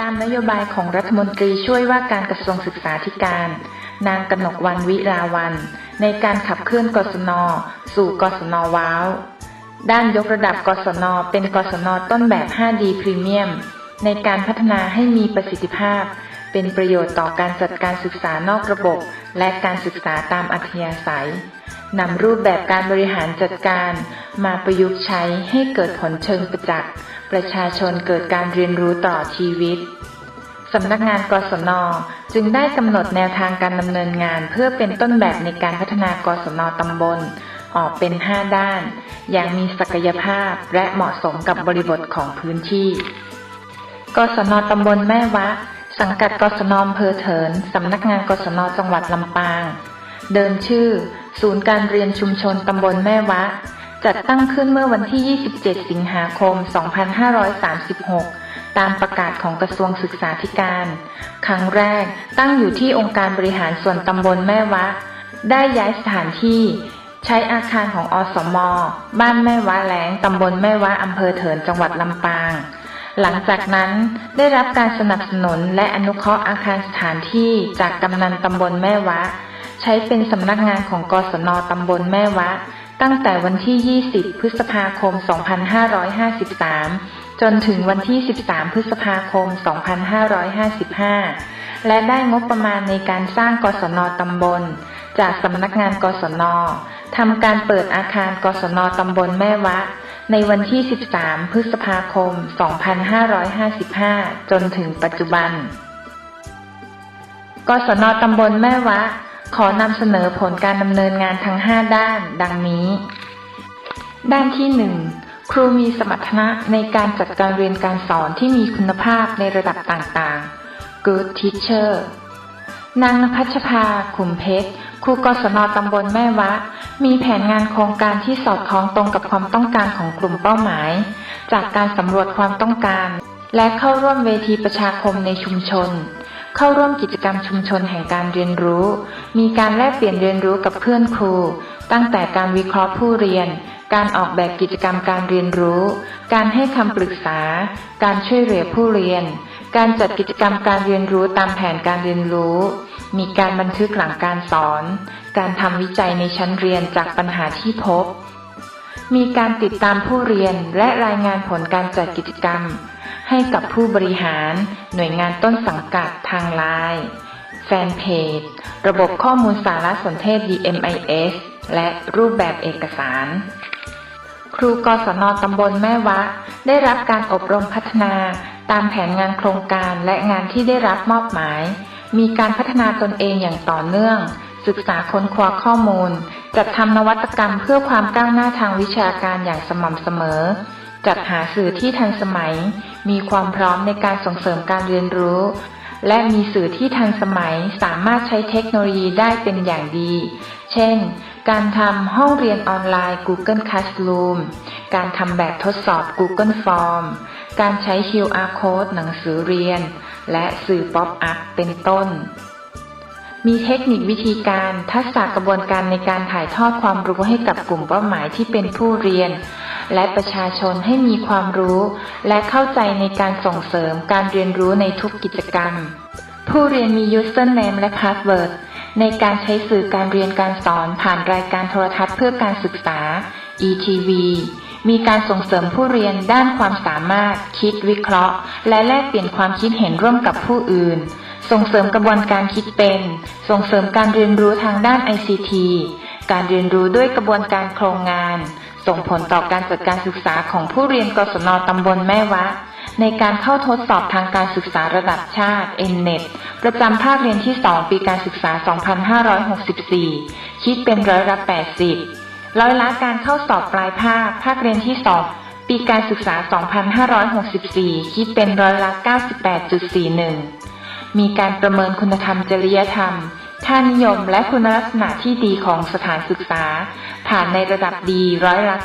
ตามนโยบายของรัฐมนตรีช่วยว่าการกระทรวงศึกษาธิการ นางกนกวันวิราวัน ในการขับเคลื่อนกศน สู่กศนว้าว ด้านยกระดับกศน เป็นกศน ต้นแบบ 5D พรีเมียม ในการพัฒนาให้มีประสิทธิภาพ เป็นประโยชน์ต่อการจัดการศึกษานอกระบบ และการศึกษาตามอัธยาศัย นำรูปแบบการบริหารจัดการมาประยุกต์ใช้ให้เกิดผลเชิงประจักษ์ประชาชนเกิดการเรียนรู้ต่อชีวิตสำนักงานกศน จึงได้กำหนดแนวทางการดำเนินงาน เพื่อเป็นต้นแบบในการพัฒนากศนตำบล ออกเป็น 5 ด้าน อย่างมีศักยภาพและเหมาะสมกับบริบทของพื้นที่ กศนตำบลแม่วะ สังกัดกศนอำเภอเถินสำนักงานกศนจังหวัดลำปาง เดิมชื่อ ศูนย์การเรียนชุมชนตำบลแม่วะ จัดตั้งขึ้นเมื่อวันที่ 27 สิงหาคม 2536 ตามประกาศของกระทรวงศึกษาธิการ ครั้งแรกตั้งอยู่ที่องค์การบริหารส่วนตำบลแม่วะ ได้ย้ายสถานที่ ใช้อาคารของอสม บ้านแม่วะแหลงตำบลแม่วะอำเภอเถินจังหวัดลำปางหลังจากนั้นได้รับการสนับสนุนและอนุเคราะห์อาคารสถานที่จากกำนันตำบลแม่วะ ใช้เป็นสำนักงานของกศนตำบลแม่วะ ตั้งแต่วันที่ 20 พฤษภาคม 2553 จนถึงวันที่ 13 พฤษภาคม 2555 และได้งบประมาณในการสร้างกศนตำบล จากสำนักงานกศนทำการเปิดอาคารกศนตำบลแม่วะ ในวันที่ 13 พฤษภาคม 2555 จนถึงปัจจุบันกศนตำบลแม่วะ ขอนำเสนอผลการดำเนินงานทั้ง 5 ด้าน ดังนี้ ด้านที่ 1 ครูมีสมรรถนะในการจัดการเรียนการสอนที่มีคุณภาพในระดับต่างๆ Good Teacher นางนภัชภาขุมเพชร ครูกศนตำบลแม่วะ มีแผนงานโครงการที่สอดคล้องตรงกับความต้องการของกลุ่มเป้าหมาย จากการสำรวจความต้องการ และเข้าร่วมเวทีประชาคมในชุมชน เข้าร่วมกิจกรรมชุมชนแห่งการเรียนรู้ มีการแลกเปลี่ยนเรียนรู้กับเพื่อนครู ตั้งแต่การวิเคราะห์ผู้เรียน การออกแบบกิจกรรมการเรียนรู้ การให้คำปรึกษา การช่วยเหลือผู้เรียน การจัดกิจกรรมการเรียนรู้ตามแผนการเรียนรู้ มีการบันทึกหลังการสอน การทำวิจัยในชั้นเรียนจากปัญหาที่พบ มีการติดตามผู้เรียนและรายงานผลการจัดกิจกรรม ให้กับผู้บริหารหน่วยงานต้นสังกัดทางไลน์แฟนเพจ ระบบข้อมูลสารสนเทศ DMIS และรูปแบบเอกสาร ครูกศนตำบลแม่วะ ได้รับการอบรมพัฒนาตามแผนงานโครงการและงานที่ได้รับมอบหมาย มีการพัฒนาตนเองอย่างต่อเนื่อง ศึกษาค้นคว้าข้อมูล จัดทำนวัตกรรมเพื่อความก้าวหน้าทางวิชาการอย่างสม่ำเสมอ จัดหาสื่อที่ทันสมัย มีความพร้อมในการส่งเสริมการเรียนรู้ และมีสื่อที่ทันสมัยสามารถใช้เทคโนโลยีได้เป็นอย่างดี เช่น การทำห้องเรียนออนไลน์ Google Classroom การทำแบบทดสอบ Google Form การใช้ QR Code หนังสือเรียน และสื่อป๊อปอัพเป็นต้น มีเทคนิควิธีการทักษะกระบวนการในการถ่ายทอดความรู้ให้กับกลุ่มเป้าหมายที่เป็นผู้เรียน และประชาชนให้มีความรู้ และเข้าใจในการส่งเสริมการเรียนรู้ในทุกกิจกรรม ผู้เรียนมี username และ password ในการใช้สื่อการเรียนการสอนผ่านรายการโทรทัศน์เพื่อการศึกษา ETV มีการส่งเสริมผู้เรียนด้านความสามารถ คิดวิเคราะห์ และแลกเปลี่ยนความคิดเห็นร่วมกับผู้อื่น ส่งเสริมกระบวนการคิดเป็น ส่งเสริมการเรียนรู้ทางด้าน ICT การเรียนรู้ด้วยกระบวนการโครงงาน ส่งผลต่อการจัดการศึกษาของผู้เรียนกศนตำบลแม่วะ ในการเข้าทดสอบทางการศึกษาระดับชาติ NNET ประจำภาคเรียนที่ 2 ปีการศึกษา 2564 คิดเป็นร้อยละ 80 ร้อยละการเข้าสอบปลายภาค ภาคเรียนที่ 2 ปีการศึกษา 2564 คิดเป็นร้อยละ 98.41 มีการประเมินคุณธรรมจริยธรรม ค่านิยมและคุณลักษณะที่ดีของสถานศึกษา ผ่านในระดับดีร้อยละ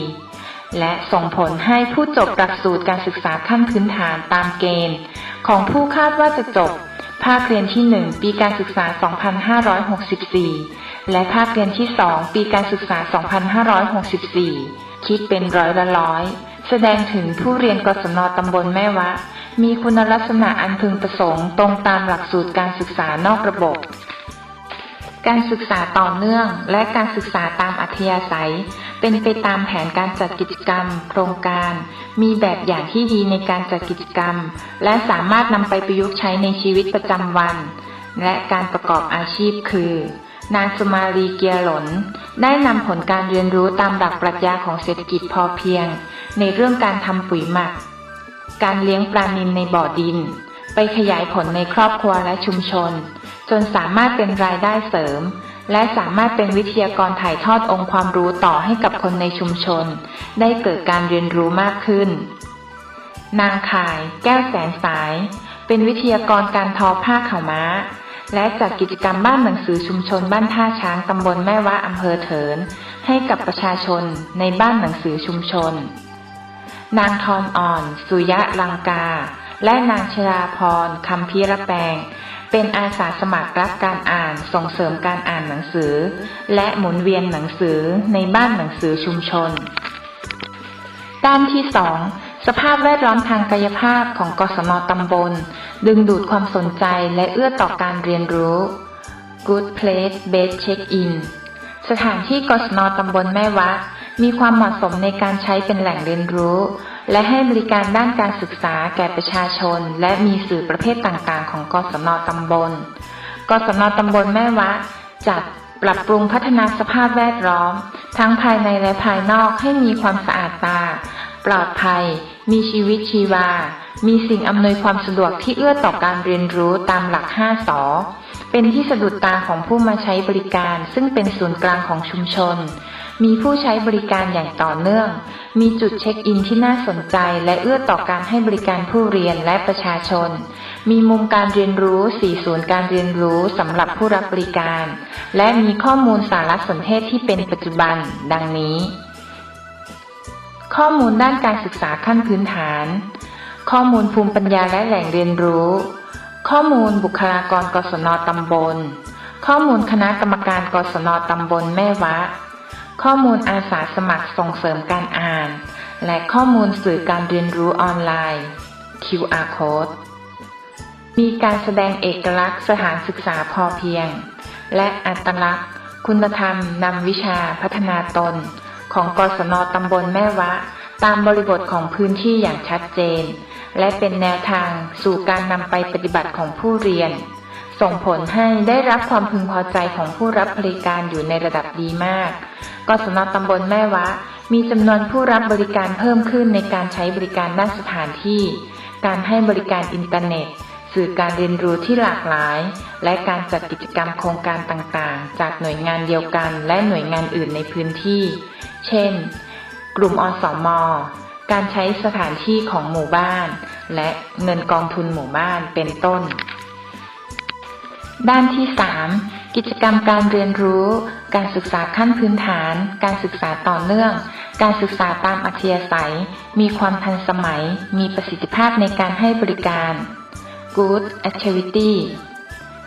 95.24 และส่งผลให้ผู้จบหลักสูตรการศึกษาขั้นพื้นฐานตามเกณฑ์ ของผู้คาดว่าจะจบ ภาคเรียนที่ 1 ปีการศึกษา 2564 และภาคเรียนที่ 2 ปีการศึกษา 2564 คิดเป็นร้อยละร้อย แสดงถึงผู้เรียนกศนตำบลแม่วะ มีคุณลักษณะอันพึงประสงค์ตรงตามหลักสูตรการศึกษานอกระบบ การศึกษาต่อเนื่องและการศึกษาตามอัธยาศัย เป็นไปตามแผนการจัดกิจกรรม โครงการ มีแบบอย่างที่ดีในการจัดกิจกรรม และสามารถนำไปประยุกต์ใช้ในชีวิตประจำวัน และการประกอบอาชีพคือ นางสมาลีเกียหลน ได้นำผลการเรียนรู้ตามหลักปรัชญาของเศรษฐกิจพอเพียง ในเรื่องการทำปุ๋ยหมัก การเลี้ยงปลานิลในบ่อดิน ไปขยายผลในครอบครัวและชุมชน จนสามารถเป็นรายได้เสริม และสามารถเป็นวิทยากรถ่ายทอดองค์ความรู้ต่อให้กับคนในชุมชน ได้เกิดการเรียนรู้มากขึ้น นางข่าย แก้วแสนสาย เป็นวิทยากรการทอผ้าขาวม้าและจัดกิจกรรมบ้านหนังสือชุมชนบ้านท่าช้างตำบลแม่วะอำเภอเถิน ให้กับประชาชนในบ้านหนังสือชุมชน นางทอนอ่อน สุยะลังกา และนางชราพรคำพีระแปง เป็นอาสาสมัครรักการอ่านส่งเสริมการอ่านหนังสือ และหมุนเวียนหนังสือในบ้านหนังสือชุมชน ด้านที่สองสภาพแวดล้อมทางกายภาพของกศนตำบล ดึงดูดความสนใจและเอื้อต่อการเรียนรู้ Good Place Best Check In สถานที่กศนตำบลแม่วะ มีความเหมาะสมในการใช้เป็นแหล่งเรียนรู้ และให้บริการด้านการศึกษาแก่ประชาชน และมีสื่อประเภทต่างๆ ของกศนตำบล กศนตำบลแม่วะ จัดปรับปรุงพัฒนาสภาพแวดล้อม ทั้งภายในและภายนอกให้มีความสะอาดตา ปลอดภัย มีชีวิตชีวา มีสิ่งอำนวยความสะดวกที่เอื้อต่อการเรียนรู้ตามหลัก 5สอ เป็นที่สะดุดตาของผู้มาใช้บริการ ซึ่งเป็นศูนย์กลางของชุมชน มีผู้ใช้บริการอย่างต่อเนื่อง มีจุดเช็คอินที่น่าสนใจ และเอื้อต่อการให้บริการผู้เรียนและประชาชน มีมุมการเรียนรู้สี่ศูนย์การเรียนรู้สำหรับผู้รับบริการ และมีข้อมูลสารสนเทศที่เป็นปัจจุบัน ดังนี้ ข้อมูลด้านการศึกษาขั้นพื้นฐาน ข้อมูลภูมิปัญญาและแหล่งเรียนรู้ ข้อมูลบุคลากรกศนตำบล ข้อมูลคณะกรรมการกศนตำบลแม่วะ ข้อมูลอาสาสมัครส่งเสริมการอ่าน และข้อมูลสื่อการเรียนรู้ออนไลน์ QR code มีการแสดงเอกลักษณ์สถานศึกษาพอเพียง และอัตลักษณ์ คุณธรรมนำวิชาพัฒนาตน ของกศนตำบลแม่วะ ตามบริบทของพื้นที่อย่างชัดเจน และเป็นแนวทางสู่การนำไปปฏิบัติของผู้เรียน ส่งผลให้ได้รับความพึงพอใจของผู้รับบริการอยู่ในระดับดีมากกศนตำบลแม่วะ มีจำนวนผู้รับบริการเพิ่มขึ้นในการใช้บริการด้านสถานที่ การให้บริการอินเทอร์เน็ต สื่อการเรียนรู้ที่หลากหลาย และการจัดกิจกรรมโครงการต่างๆ จากหน่วยงานเดียวกัน และหน่วยงานอื่นในพื้นที่ เช่น กลุ่มอสมอ การใช้สถานที่ของหมู่บ้าน และเงินกองทุนหมู่บ้านเป็นต้น ด้านที่ 3 กิจกรรมการเรียนรู้ การศึกษาขั้นพื้นฐาน การศึกษาต่อเนื่อง การศึกษาตามอัธยาศัย มีความทันสมัย มีประสิทธิภาพในการให้บริการ Good Activity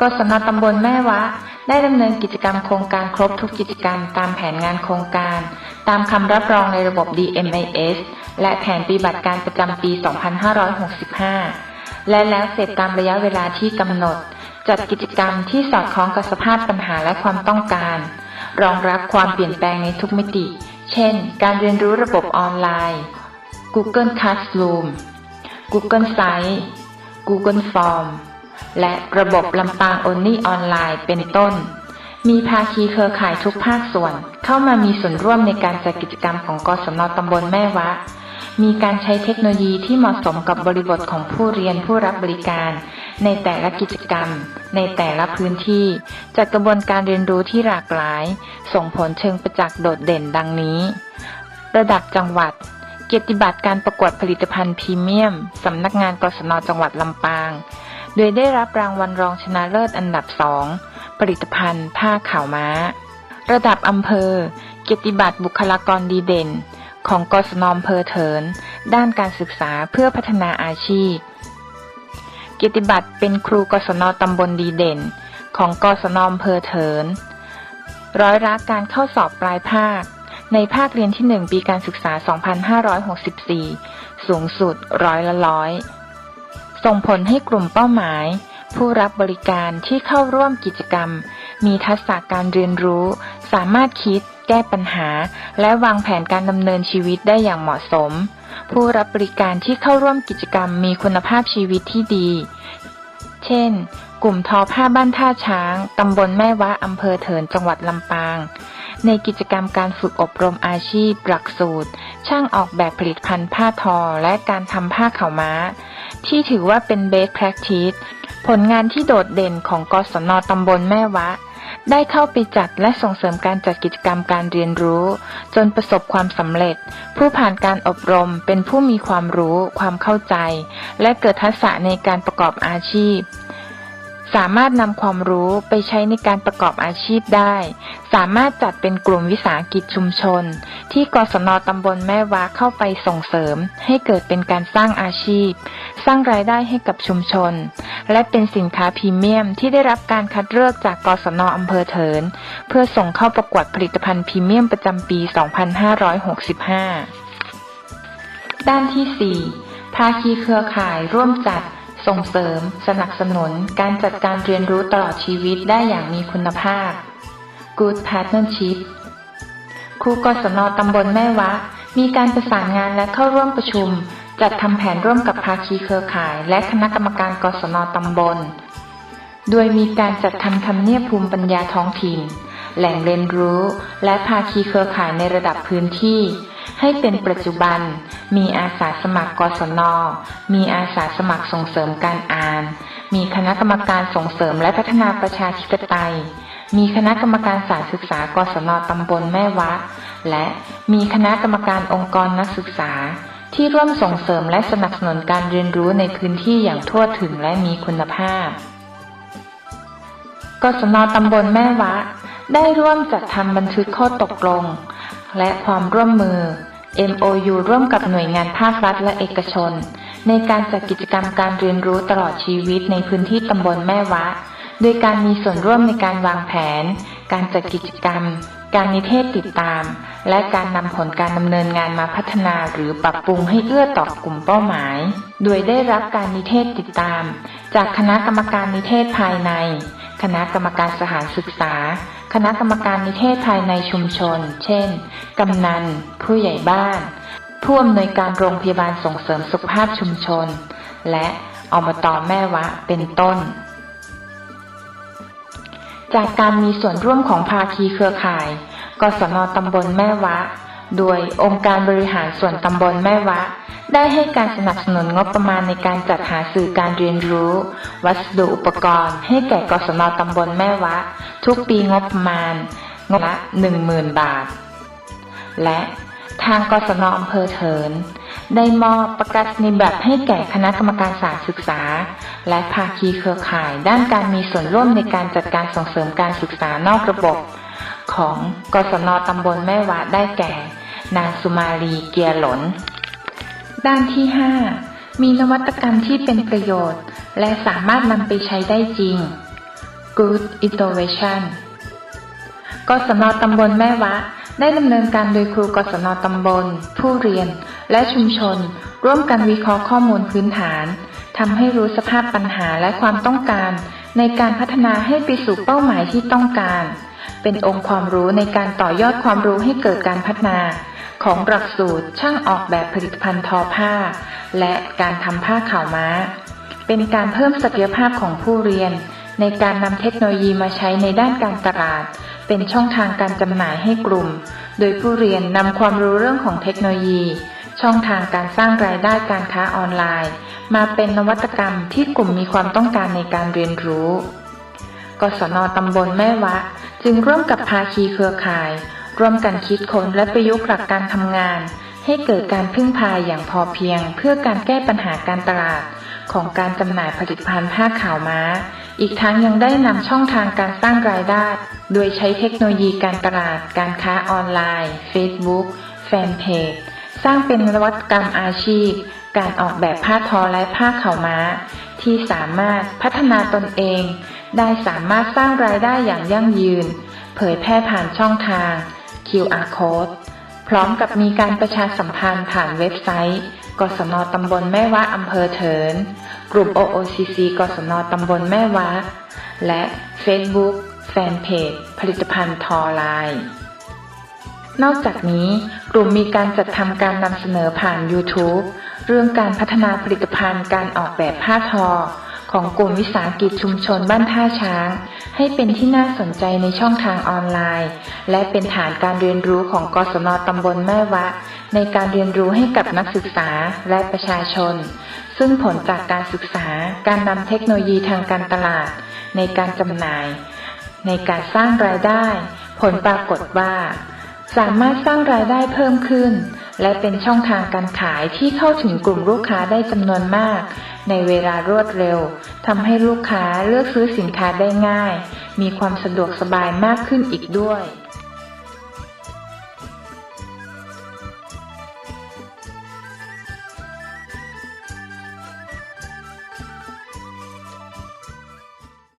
กศนตำบลแม่วะ ได้ดำเนินกิจกรรมโครงการครบทุกกิจกรรมตามแผนงานโครงการ ตามคำรับรองในระบบ DMIS และแผนปฏิบัติการประจำปี 2565 และแล้วเสร็จตามระยะเวลาที่กำหนด จัดกิจกรรมที่สอดคล้องกับสภาพปัญหาและความต้องการ รองรับความเปลี่ยนแปลงในทุกมิติ เช่น การเรียนรู้ระบบออนไลน์ Google Classroom Google Site Google Form และระบบลำปาง Only ออนไลน์เป็นต้น มีภาคีเครือข่ายทุกภาคส่วน เข้ามามีส่วนร่วมในการจัดกิจกรรมของกศนตำบลแม่วะ มีการใช้เทคโนโลยีที่เหมาะสมกับบริบทของผู้เรียนผู้รับบริการ ในแต่ละกิจกรรม ในแต่ละพื้นที่ จัดกระบวนการเรียนรู้ที่หลากหลาย ส่งผลเชิงประจักษ์โดดเด่นดังนี้ ระดับจังหวัด เกียรติบัตรการประกวดผลิตภัณฑ์พรีเมียม สำนักงานกศนจังหวัดลำปาง โดยได้รับรางวัลรองชนะเลิศอันดับสองผลิตภัณฑ์ ผ้าขาวม้า ระดับอำเภอ เกียรติบัตรบุคลากรดีเด่น ของกศนอำเภอเถิน ด้านการศึกษาเพื่อพัฒนาอาชีพ เกียรติบัตรเป็นครูกศนตำบลดีเด่น ของกศนอำเภอเถิน ร้อยละการเข้าสอบปลายภาค ในภาคเรียนที่ 1 ปีการศึกษา 2564 สูงสุดร้อยละร้อย ส่งผลให้กลุ่มเป้าหมาย ผู้รับบริการที่เข้าร่วมกิจกรรม มีทักษะการเรียนรู้ สามารถคิด แก้ปัญหา และวางแผนการดำเนินชีวิตได้อย่างเหมาะสม ผู้รับบริการที่เข้าร่วมกิจกรรมมีคุณภาพชีวิตที่ดี เช่น กลุ่มทอผ้าบ้านท่าช้าง ตำบลแม่วะอำเภอเถินจังหวัดลำปาง ในกิจกรรมการฝึกอบรมอาชีพ หลักสูตร ช่างออกแบบผลิตภัณฑ์ผ้าทอ และการทำผ้าเข่าม้า ที่ถือว่าเป็น best practice ผลงานที่โดดเด่นของกศนตำบลแม่วะ ได้เข้าไปจัดและส่งเสริมการจัดกิจกรรมการเรียนรู้ จนประสบความสำเร็จ ผู้ผ่านการอบรมเป็นผู้มีความรู้ ความเข้าใจ และเกิดทักษะในการประกอบอาชีพ สามารถนำความรู้ไปใช้ในการประกอบอาชีพได้ สามารถจัดเป็นกลุ่มวิสาหกิจชุมชน ที่กศนตำบลแม่วะเข้าไปส่งเสริม ให้เกิดเป็นการสร้างอาชีพ สร้างรายได้ให้กับชุมชน และเป็นสินค้าพรีเมียมที่ได้รับการคัดเลือกจากกศนอำเภอเถิน เพื่อส่งเข้าประกวดผลิตภัณฑ์พรีเมียมประจำปี 2565 ด้านที่ 4 ภาคีเครือข่ายร่วมจัด ส่งเสริม สนับสนุน การจัดการเรียนรู้ตลอดชีวิตได้อย่างมีคุณภาพ Good Partnership ครูกศนตำบลแม่วะ มีการประสานงานและเข้าร่วมประชุม จัดทำแผนร่วมกับภาคีเครือข่าย และคณะกรรมการกศนตำบล โดยมีการจัดทำทำเนียบภูมิปัญญาท้องถิ่น แหล่งเรียนรู้ และภาคีเครือข่ายในระดับพื้นที่ ให้เป็นปัจจุบัน มีอาสาสมัครกศน มีอาสาสมัครส่งเสริมการอ่าน มีคณะกรรมการส่งเสริมและพัฒนาประชาธิปไตย มีคณะกรรมการสารศึกษากศนตำบลแม่วะ และมีคณะกรรมการองค์กรนักศึกษา ที่ร่วมส่งเสริมและสนับสนุนการเรียนรู้ในพื้นที่อย่างทั่วถึงและมีคุณภาพกศนตำบลแม่วะ ได้ร่วมจัดทำบันทึกข้อตกลง และความร่วมมือ MOU ร่วมกับหน่วยงานภาครัฐและเอกชน ในการจัดกิจกรรมการเรียนรู้ตลอดชีวิตในพื้นที่ตำบลแม่วะ โดยการมีส่วนร่วมในการวางแผน การจัดกิจกรรม การนิเทศติดตาม และการนำผลการดำเนินงานมาพัฒนาหรือปรับปรุงให้เอื้อต่อกลุ่มเป้าหมาย โดยได้รับการนิเทศติดตาม จากคณะกรรมการนิเทศภายใน คณะกรรมการสถานศึกษา คณะกรรมการนิเทศภายในชุมชน เช่น กำนัน ผู้ใหญ่บ้าน ผู้อำนวยการโรงพยาบาลส่งเสริมสุขภาพชุมชน และอบตแม่วะ เป็นต้น จากการมีส่วนร่วมของภาคีเครือข่าย กสนตำบลแม่วะ โดยองค์การบริหารส่วนตำบลแม่วะ ได้ให้การสนับสนุนงบประมาณในการจัดหาสื่อการเรียนรู้ วัสดุอุปกรณ์ ให้แก่กศนตำบลแม่วะ ทุกปีงบประมาณงบละ10,000 บาท และทางกศนอำเภอเถิน ได้มอบประกาศนียบัตให้แก่คณะกรรมการสารศึกษา และภาคีเครือข่าย ด้านการมีส่วนร่วมในการจัดการส่งเสริมการศึกษานอกระบบ ของกศนตำบลแม่วะได้แก่ นางสุมาลีเกียหลน ด้านที่ 5 มีนวัตกรรมที่เป็นประโยชน์ และสามารถนำไปใช้ได้จริง Good Innovation กศนตำบลแม่วะ ได้ดำเนินการโดยครูกศนตำบล ผู้เรียน และชุมชน ร่วมกันวิเคราะห์ข้อมูลพื้นฐานทำให้รู้สภาพปัญหาและความต้องการ ในการพัฒนาให้ไปสู่เป้าหมายที่ต้องการ เป็นองค์ความรู้ในการต่อยอดความรู้ให้เกิดการพัฒนา ของหลักสูตรช่างออกแบบผลิตภัณฑ์ทอผ้า และการทำผ้าขาวม้า เป็นการเพิ่มศักยภาพของผู้เรียน ในการนำเทคโนโลยีมาใช้ในด้านการตลาด เป็นช่องทางการจำหน่ายให้กลุ่ม โดยผู้เรียนนำความรู้เรื่องของเทคโนโลยี ช่องทางการสร้างรายได้การค้าออนไลน์ มาเป็นนวัตกรรมที่กลุ่มมีความต้องการในการเรียนรู้ กศนตำบลแม่วะ จึงร่วมกับภาคีเครือข่าย ร่วมกันคิดค้นและประยุกต์หลักการทำงาน ให้เกิดการพึ่งพาอย่างพอเพียง เพื่อการแก้ปัญหาการตลาด ของการจำหน่ายผลิตภัณฑ์ผ้าขาวม้า อีกทั้งยังได้นำช่องทางการสร้างรายได้ โดยใช้เทคโนโลยีการตลาด การค้าออนไลน์ Facebook แฟนเพจสร้างเป็นนวัตกรรมอาชีพ การออกแบบผ้าทอและผ้าขาวม้า ที่สามารถพัฒนาตนเอง ได้สามารถสร้างรายได้อย่างยั่งยืน เผยแพร่ผ่านช่องทาง QR Code พร้อมกับมีการประชาสัมพันธ์ผ่านเว็บไซต์ กศนตำบลแม่วะอำเภอเถิน กลุ่ม OOCC กศนตำบลแม่วะ และ Facebook แฟนเพจ ผลิตภัณฑ์ทอไลน์นอกจากนี้กลุ่มมีการจัดทำการนำเสนอผ่าน YouTube เรื่องการพัฒนาผลิตภัณฑ์การออกแบบผ้าทอ ของกลุ่มวิสาหกิจชุมชนบ้านท่าช้าง ให้เป็นที่น่าสนใจในช่องทางออนไลน์ และเป็นฐานการเรียนรู้ของกศนตำบลแม่วะ ในการเรียนรู้ให้กับนักศึกษาและประชาชน ซึ่งผลจากการศึกษาการนำเทคโนโลยีทางการตลาด ในการจำหน่าย ในการสร้างรายได้ ผลปรากฏว่า สามารถสร้างรายได้เพิ่มขึ้น และเป็นช่องทางการขายที่เข้าถึงกลุ่มลูกค้าได้จำนวนมาก ในเวลารวดเร็วทำให้ลูกค้าเลือกซื้อสินค้าได้ง่าย มีความสะดวกสบายมากขึ้นอีกด้วย